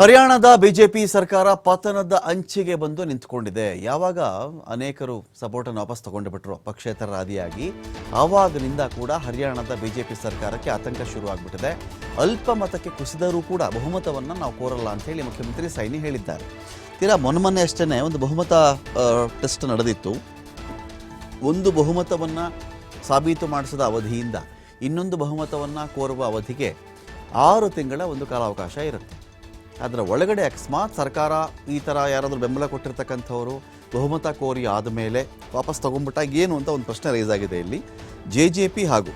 ಹರಿಯಾಣದ ಬಿಜೆಪಿ ಸರ್ಕಾರ ಪತನದ ಅಂಚಿಗೆ ಬಂದು ನಿಂತುಕೊಂಡಿದೆ. ಯಾವಾಗ ಅನೇಕರು ಸಪೋರ್ಟನ್ನು ವಾಪಸ್ ತಗೊಂಡು ಬಿಟ್ರು ಪಕ್ಷೇತರ ಆದಿಯಾಗಿ ಆವಾಗಿನಿಂದ ಕೂಡ ಹರಿಯಾಣದ ಬಿಜೆಪಿ ಸರ್ಕಾರಕ್ಕೆ ಆತಂಕ ಶುರುವಾಗ್ಬಿಟ್ಟಿದೆ. ಅಲ್ಪ ಮತಕ್ಕೆ ಕುಸಿದರೂ ಕೂಡ ಬಹುಮತವನ್ನು ನಾವು ಕೋರಲ್ಲ ಅಂತ ಹೇಳಿ ಮುಖ್ಯಮಂತ್ರಿ ಸೈನಿ ಹೇಳಿದ್ದಾರೆ. ತೀರಾ ಮೊನ್ನೆ ಅಷ್ಟೇ ಒಂದು ಬಹುಮತ ಟೆಸ್ಟ್ ನಡೆದಿತ್ತು. ಒಂದು ಬಹುಮತವನ್ನು ಸಾಬೀತು ಮಾಡಿಸಿದ ಅವಧಿಯಿಂದ ಇನ್ನೊಂದು ಬಹುಮತವನ್ನು ಕೋರುವ ಅವಧಿಗೆ ಆರು ತಿಂಗಳ ಒಂದು ಕಾಲಾವಕಾಶ ಇರುತ್ತೆ. ಅದರ ಒಳಗಡೆ ಅಕಸ್ಮಾತ್ ಸರ್ಕಾರ ಈ ಥರ ಯಾರಾದರೂ ಬೆಂಬಲ ಕೊಟ್ಟಿರ್ತಕ್ಕಂಥವ್ರು ಬಹುಮತ ಕೋರಿ ಆದಮೇಲೆ ವಾಪಸ್ ತೊಗೊಂಡ್ಬಿಟ್ಟಾಗ ಏನು ಅಂತ ಒಂದು ಪ್ರಶ್ನೆ ರೈಸ್ ಆಗಿದೆ ಇಲ್ಲಿ. ಜೆ ಜೆ ಪಿ ಹಾಗೂ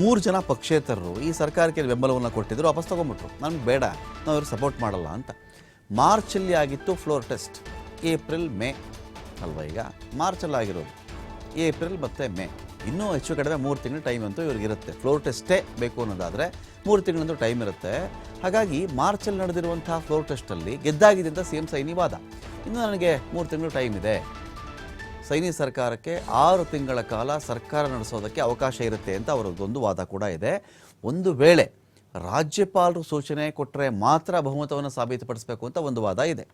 ಮೂರು ಜನ ಪಕ್ಷೇತರರು ಈ ಸರ್ಕಾರಕ್ಕೆ ಬೆಂಬಲವನ್ನು ಕೊಟ್ಟಿದ್ದರು ವಾಪಸ್ ತಗೊಂಡ್ಬಿಟ್ರು. ನಮ್ಗೆ ಬೇಡ, ನಾವು ಇವ್ರಿಗೆ ಸಪೋರ್ಟ್ ಮಾಡಲ್ಲ ಅಂತ. ಮಾರ್ಚಲ್ಲಿ ಆಗಿತ್ತು ಫ್ಲೋರ್ ಟೆಸ್ಟ್ ಏಪ್ರಿಲ್ ಮೇ ಅಲ್ವಾ ಈಗ? ಮಾರ್ಚಲ್ಲಿ ಆಗಿರೋದು. ಏಪ್ರಿಲ್ ಮತ್ತು ಮೇ ಇನ್ನೂ ಹೆಚ್ಚು ಕಡಿಮೆ ಮೂರು ತಿಂಗಳು ಟೈಮ್ ಅಂತೂ ಇವ್ರಿಗಿರುತ್ತೆ ಫ್ಲೋರ್ ಟೆಸ್ಟೇ ಬೇಕು ಅನ್ನೋದಾದರೆ ಮೂರು ತಿಂಗಳಂತೂ ಟೈಮ್ ಇರುತ್ತೆ. ಹಾಗಾಗಿ ಮಾರ್ಚಲ್ಲಿ ನಡೆದಿರುವಂತಹ ಫ್ಲೋರ್ ಟೆಸ್ಟಲ್ಲಿ ಗೆದ್ದಾಗಿದೆ ಅಂತ ಸಿ ಎಂ ಸೈನಿ ವಾದ. ಇನ್ನು ನನಗೆ ಮೂರು ತಿಂಗಳು ಟೈಮ್ ಇದೆ. ಸೈನಿ ಸರ್ಕಾರಕ್ಕೆ ಆರು ತಿಂಗಳ ಕಾಲ ಸರ್ಕಾರ ನಡೆಸೋದಕ್ಕೆ ಅವಕಾಶ ಇರುತ್ತೆ ಅಂತ ಅವರದ್ದೊಂದು ವಾದ ಕೂಡ ಇದೆ. ಒಂದು ವೇಳೆ ರಾಜ್ಯಪಾಲರು ಸೂಚನೆ ಕೊಟ್ಟರೆ ಮಾತ್ರ ಬಹುಮತವನ್ನು ಸಾಬೀತುಪಡಿಸಬೇಕು ಅಂತ ಒಂದು ವಾದ ಇದೆ.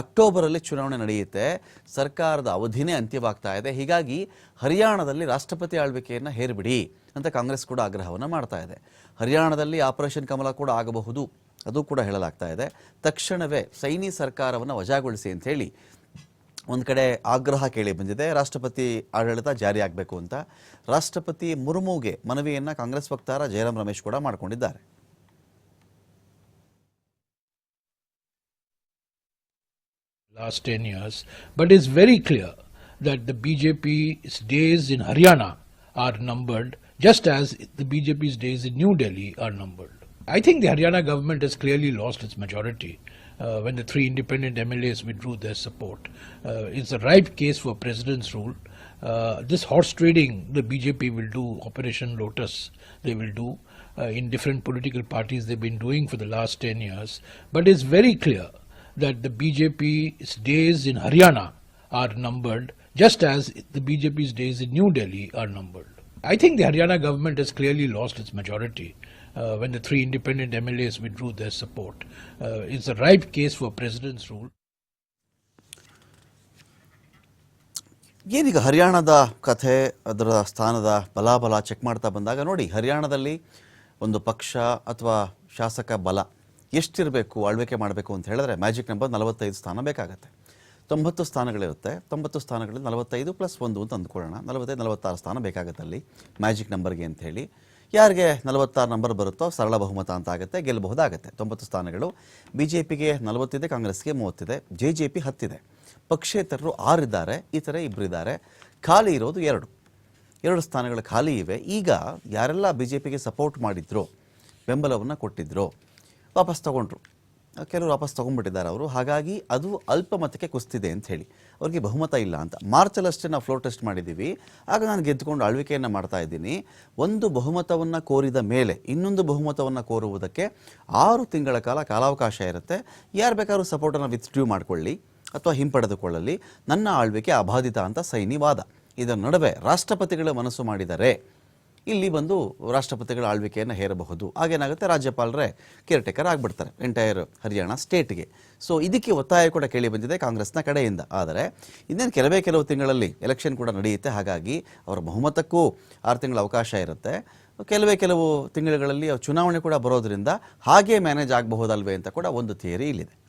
ಅಕ್ಟೋಬರಲ್ಲಿ ಚುನಾವಣೆ ನಡೆಯುತ್ತೆ. ಸರ್ಕಾರದ ಅವಧಿನೇ ಅಂತ್ಯವಾಗ್ತಾ ಇದೆ. ಹೀಗಾಗಿ ಹರಿಯಾಣದಲ್ಲಿ ರಾಷ್ಟ್ರಪತಿ ಆಳ್ವಿಕೆಯನ್ನು ಹೇರಿಬಿಡಿ ಅಂತ ಕಾಂಗ್ರೆಸ್ ಕೂಡ ಆಗ್ರಹವನ್ನು ಮಾಡ್ತಾ ಇದೆ. ಹರಿಯಾಣದಲ್ಲಿ ಆಪರೇಷನ್ ಕಮಲ ಕೂಡ ಆಗಬಹುದು. ಅದು ಕೂಡ ಹೇಳಲಾಗ್ತಾ ಇದೆ. ತಕ್ಷಣವೇ ಸೈನಿ ಸರ್ಕಾರವನ್ನು ವಜಾಗೊಳಿಸಿ ಅಂಥೇಳಿ ಒಂದು ಕಡೆ ಆಗ್ರಹ ಕೇಳಿ ಬಂದಿದೆ. ರಾಷ್ಟ್ರಪತಿ ಆಡಳಿತ ಜಾರಿ ಆಗಬೇಕು ಅಂತ. ರಾಷ್ಟ್ರಪತಿ ಮುರ್ಮುಗೆ ಮನವಿಯನ್ನು ಕಾಂಗ್ರೆಸ್ ವಕ್ತಾರ ಜಯರಾಮ್ ರಮೇಶ್ ಕೂಡ ಮಾಡಿಕೊಂಡಿದ್ದಾರೆ. Last 10 years, but it's very clear that the BJP's days in Haryana are numbered just as the BJP's days in New Delhi are numbered. I think the Haryana government has clearly lost its majority uh, when the three independent MLAs withdrew their support. Uh, it's a ripe case for president's rule. Uh, this horse trading the BJP will do, Operation Lotus, they will do. Uh, in different political parties they've been doing for the last 10 years. But it's very clear that the BJP's days in Haryana are numbered just as the BJP's days in New Delhi are numbered. I think the Haryana government has clearly lost its majority uh, when the three independent MLAs withdrew their support. Uh, it's a ripe case for president's rule. ಏನೀಗ ಹರಿಯಾಣದ ಕಥೆ ಅದರ ಸ್ಥಾನದ ಬಲಾಬಲ check ಮಾಡ್ತಾ ಬಂದಾಗ ನೋಡಿ ಹರಿಯಾಣದಲ್ಲಿ ಒಂದು ಪಕ್ಷ ಅಥವಾ ಶಾಸಕ ಬಲ ಎಷ್ಟಿರಬೇಕು, ಆಳ್ವಿಕೆ ಮಾಡಬೇಕು ಅಂತ ಹೇಳಿದ್ರೆ ಮ್ಯಾಜಿಕ್ ನಂಬರ್ ನಲವತ್ತೈದು ಸ್ಥಾನ ಬೇಕಾಗುತ್ತೆ. ತೊಂಬತ್ತು ಸ್ಥಾನಗಳಿರುತ್ತೆ. ತೊಂಬತ್ತು ಸ್ಥಾನಗಳಲ್ಲಿ ನಲವತ್ತೈದು ಪ್ಲಸ್ ಒಂದು ಅಂತ ಅಂದ್ಕೊಳ್ಳೋಣ. ನಲವತ್ತೈದು, ನಲವತ್ತಾರು ಸ್ಥಾನ ಬೇಕಾಗುತ್ತೆ ಅಲ್ಲಿ ಮ್ಯಾಜಿಕ್ ನಂಬರ್ಗೆ ಅಂತ ಹೇಳಿ ಯಾರಿಗೆ ನಲವತ್ತಾರು ನಂಬರ್ ಬರುತ್ತೋ ಸರಳ ಬಹುಮತ ಅಂತ ಆಗುತ್ತೆ ಗೆಲ್ಲಬಹುದಾಗುತ್ತೆ ತೊಂಬತ್ತು ಸ್ಥಾನಗಳು. ಬಿ ಜೆ ಪಿಗೆ ನಲವತ್ತಿದೆ ಕಾಂಗ್ರೆಸ್ಗೆ ಮೂವತ್ತಿದೆ ಜೆ ಜೆ ಪಿ ಹತ್ತಿದೆ. ಪಕ್ಷೇತರರು ಆರಿದ್ದಾರೆ ಈ ಥರ ಇಬ್ಬರಿದ್ದಾರೆ ಖಾಲಿ ಇರೋದು ಎರಡು. ಎರಡು ಸ್ಥಾನಗಳು ಖಾಲಿ ಇವೆ. ಈಗ ಯಾರೆಲ್ಲ ಬಿ ಜೆ ಪಿಗೆ ಸಪೋರ್ಟ್ ಮಾಡಿದ್ರು, ಬೆಂಬಲವನ್ನು ಕೊಟ್ಟಿದ್ರು ವಾಪಸ್ ತಗೊಂಡ್ರು. ಕೆಲವರು ವಾಪಸ್ ತೊಗೊಂಡ್ಬಿಟ್ಟಿದ್ದಾರೆ ಅವರು. ಹಾಗಾಗಿ ಅದು ಅಲ್ಪ ಮತಕ್ಕೆ ಕುಸ್ತಿದೆ ಅಂತ ಹೇಳಿ. ಅವ್ರಿಗೆ ಬಹುಮತ ಇಲ್ಲ ಅಂತ. ಮಾರ್ಚಲ್ಲಷ್ಟೇ ನಾವು ಫ್ಲೋರ್ ಟೆಸ್ಟ್ ಮಾಡಿದ್ದೀವಿ. ಆಗ ನಾನು ಗೆದ್ದುಕೊಂಡು ಆಳ್ವಿಕೆಯನ್ನು ಮಾಡ್ತಾ ಇದ್ದೀನಿ. ಒಂದು ಬಹುಮತವನ್ನು ಕೋರಿದ ಮೇಲೆ, ಇನ್ನೊಂದು ಬಹುಮತವನ್ನು ಕೋರುವುದಕ್ಕೆ ಆರು ತಿಂಗಳ ಕಾಲ ಕಾಲಾವಕಾಶ ಇರುತ್ತೆ. ಯಾರು ಬೇಕಾದ್ರೂ ಸಪೋರ್ಟನ್ನು ವಿತ್ಡ್ರೂ ಮಾಡಿಕೊಳ್ಳಿ ಅಥವಾ ಹಿಂಪಡೆದುಕೊಳ್ಳಲಿ. ನನ್ನ ಆಳ್ವಿಕೆ ಅಬಾಧಿತ ಅಂತ ಸೈನಿ ವಾದ ಇದರ ನಡುವೆ ರಾಷ್ಟ್ರಪತಿಗಳ ಮನಸ್ಸು ಮಾಡಿದರೆ ಇಲ್ಲಿ ಬಂದು ರಾಷ್ಟ್ರಪತಿಗಳ ಆಳ್ವಿಕೆಯನ್ನು ಹೇರಬಹುದು. ಹಾಗೇನಾಗುತ್ತೆ? ರಾಜ್ಯಪಾಲರೇ ಕೇರ್ ಟೇಕರ್ ಆಗಿಬಿಡ್ತಾರೆ ಎಂಟೈರ್ ಹರಿಯಾಣ ಸ್ಟೇಟ್ಗೆ ಸೊ ಇದಕ್ಕೆ ಒತ್ತಾಯ ಕೂಡ ಕೇಳಿ ಬಂದಿದೆ ಕಾಂಗ್ರೆಸ್ನ ಕಡೆಯಿಂದ. ಆದರೆ, ಇನ್ನೇನು ಕೆಲವೇ ಕೆಲವು ತಿಂಗಳಲ್ಲಿ ಎಲೆಕ್ಷನ್ ಕೂಡ ನಡೆಯುತ್ತೆ. ಹಾಗಾಗಿ, ಅವರ ಬಹುಮತಕ್ಕೂ ಆರು ತಿಂಗಳ ಅವಕಾಶ ಇರುತ್ತೆ. ಕೆಲವೇ ಕೆಲವು ತಿಂಗಳುಗಳಲ್ಲಿ ಚುನಾವಣೆ ಕೂಡ ಬರೋದ್ರಿಂದ ಹಾಗೇ ಮ್ಯಾನೇಜ್ ಆಗಬಹುದಲ್ವೇ ಅಂತ ಕೂಡ ಒಂದು ಥಿಯರಿ ಇಲ್ಲಿದೆ.